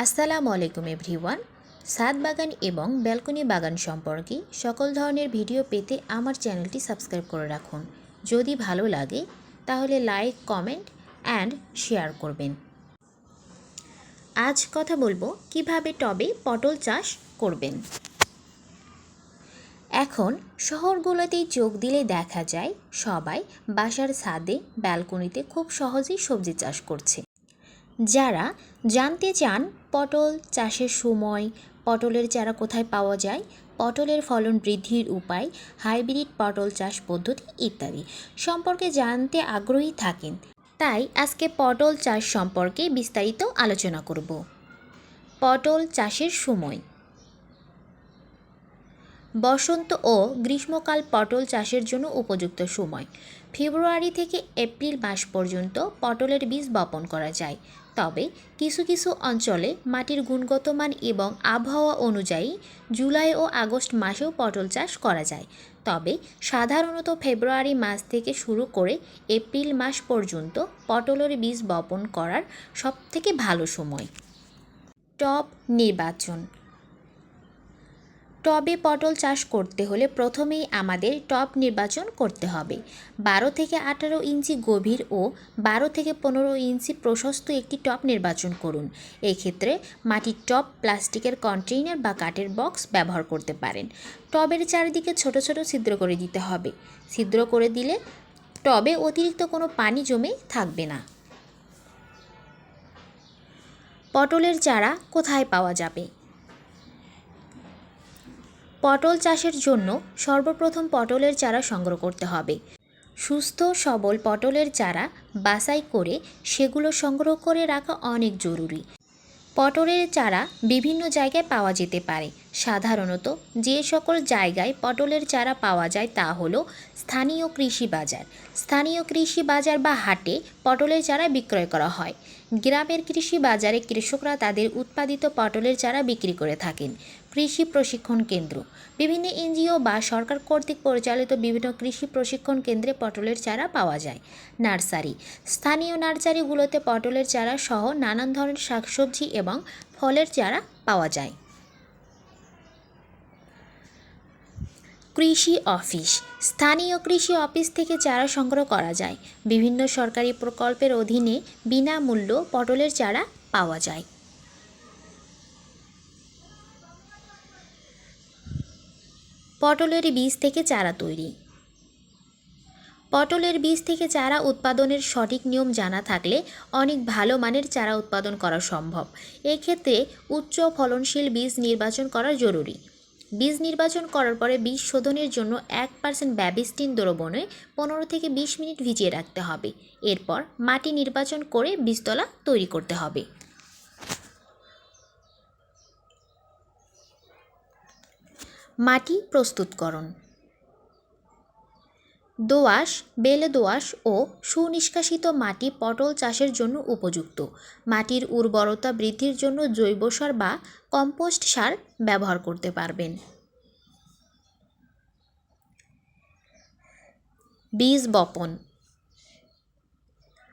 আসসালামু আলাইকুম এভরিওয়ান। ছাদ বাগান এবং ব্যালকনি বাগান সম্পর্কে সকল ধরনের ভিডিও পেতে আমার চ্যানেলটি সাবস্ক্রাইব করে রাখুন। যদি ভালো লাগে, তাহলে লাইক, কমেন্ট অ্যান্ড শেয়ার করবেন। আজ কথা বলব কীভাবে টবে পটল চাষ করবেন। এখন শহরগুলোতেই যোগ দিলে দেখা যায় সবাই বাসার ছাদে, ব্যালকনিতে খুব সহজেই সবজি চাষ করছে। যারা জানতে চান পটল চাষের সময় পটলের চারা কোথায় পাওয়া যায়, পটলের ফলন বৃদ্ধির উপায়, হাইব্রিড পটল চাষ পদ্ধতি ইত্যাদি সম্পর্কে জানতে আগ্রহী থাকেন। তাই আজকে পটল চাষ সম্পর্কে বিস্তারিত আলোচনা করব। পটল চাষের সময়। বসন্ত ও গ্রীষ্মকাল পটল চাষের জন্য উপযুক্ত সময়। ফেব্রুয়ারি থেকে এপ্রিল মাস পর্যন্ত পটলের বীজ বপন করা যায়। তবে কিছু কিছু অঞ্চলে মাটির গুণগত মান এবং আবহাওয়া অনুযায়ী জুলাই ও আগস্ট মাসেও পটল চাষ করা যায়। তবে সাধারণত ফেব্রুয়ারি মাস থেকে শুরু করে এপ্রিল মাস পর্যন্ত পটলের বীজ বপন করার সবথেকে ভালো সময়। টপ নির্বাচন টবে পটল চাষ করতে হলে প্রথমেই আমাদের টব নির্বাচন করতে হবে। বারো থেকে আঠারো ইঞ্চি গভীর ও বারো থেকে পনেরো ইঞ্চি প্রশস্ত একটি টব নির্বাচন করুন। এক্ষেত্রে মাটির টব, প্লাস্টিকের কন্টেইনার বা কাঠের বক্স ব্যবহার করতে পারেন। টবের চারিদিকে ছোট ছোট ছিদ্র করে দিতে হবে। ছিদ্র করে দিলে টবে অতিরিক্ত কোনো পানি জমে থাকবে না। পটলের চারা কোথায় পাওয়া যাবে? পটল চাষের জন্য সর্বপ্রথম পটলের চারা সংগ্রহ করতে হবে। সুস্থ, সবল পটলের চারা বাছাই করে সেগুলো সংগ্রহ করে রাখা অনেক জরুরি। পটলের চারা বিভিন্ন জায়গায় পাওয়া যেতে পারে। সাধারণত যে সকল জায়গায় পটলের চারা পাওয়া যায় তা হলো স্থানীয় কৃষি বাজার। স্থানীয় কৃষি বাজার বা হাটে পটলের চারা বিক্রয় করা হয়। গ্রামের কৃষি বাজারে কৃষকরা তাদের উৎপাদিত পটলের চারা বিক্রি করে থাকেন। কৃষি প্রশিক্ষণ কেন্দ্র। বিভিন্ন এনজিও বা সরকার কর্তৃক পরিচালিত বিভিন্ন কৃষি প্রশিক্ষণ কেন্দ্রে পটলের চারা পাওয়া যায়। নার্সারি। স্থানীয় নার্সারিগুলোতে পটলের চারা সহ নানান ধরনের শাকসবজি এবং ফলের চারা পাওয়া যায়। কৃষি অফিস। স্থানীয় কৃষি অফিস থেকে চারা সংগ্রহ করা যায়। বিভিন্ন সরকারি প্রকল্পের অধীনে বিনামূল্য পটলের চারা পাওয়া যায়। পটলের বীজ থেকে চারা তৈরি। পটলের বীজ থেকে চারা উৎপাদনের সঠিক নিয়ম জানা থাকলে অনেক ভালো মানের চারা উৎপাদন করা সম্ভব। এক্ষেত্রে উচ্চ ফলনশীল বীজ নির্বাচন করা জরুরি। বীজ নির্বাচন করার পরে বীজ শোধনের জন্য এক পার্সেন্ট ব্যাবিস্টিন দ্রবণে পনেরো থেকে বিশ মিনিট ভিজিয়ে রাখতে হবে। এরপর মাটি নির্বাচন করে বীজতলা তৈরি করতে হবে। মাটি প্রস্তুতকরণ। দোআঁশ, বেলে দোআঁশ ও সুনিষ্কাশিত মাটি পটল চাষের জন্য উপযুক্ত। মাটির উর্বরতা বৃদ্ধির জন্য জৈব সার বা কম্পোস্ট সার ব্যবহার করতে পারবেন। বীজ বপন।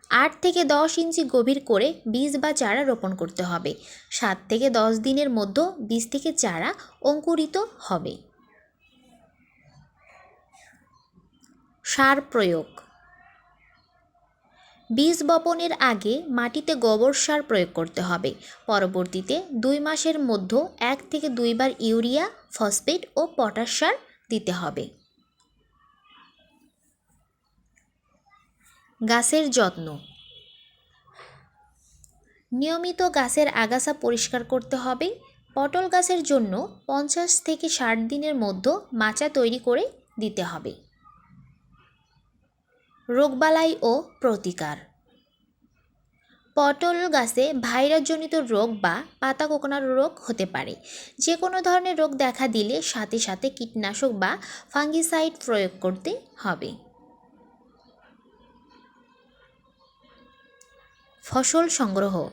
আট থেকে দশ ইঞ্চি গভীর করে বীজ বা চারা রোপণ করতে হবে। সাত থেকে দশ দিনের মধ্যে বীজ থেকে চারা অঙ্কুরিত হবে। সার প্রয়োগ। বীজ বপনের আগে মাটিতে গোবর সার প্রয়োগ করতে হবে। পরবর্তীতে দুই মাসের মধ্যে এক থেকে দুইবার ইউরিয়া, ফসফেট ও পটাশ সার দিতে হবে। গাছের যত্ন। নিয়মিত গাছের আগাছা পরিষ্কার করতে হবে। পটল গাছের জন্য পঞ্চাশ থেকে ষাট দিনের মধ্যে মাচা তৈরি করে দিতে হবে। রোগবালাই ও প্রতিকার। পটল গাছে ভাইরাসজনিত রোগ বা পাতা কোকোনার রোগ হতে পারে। যে কোনো ধরনের রোগ দেখা দিলে সাথে সাথে কীটনাশক বা ফাঙ্গিসাইড প্রয়োগ করতে হবে। ফসল সংগ্রহ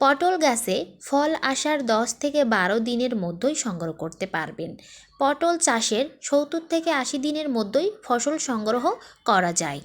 পটল গাছে ফল আসার দশ থেকে বারো দিনের মধ্যেই সংগ্রহ করতে পারবেন। পটল চাষের সত্তর থেকে আশি দিনের মধ্যেই ফসল সংগ্রহ করা যায়।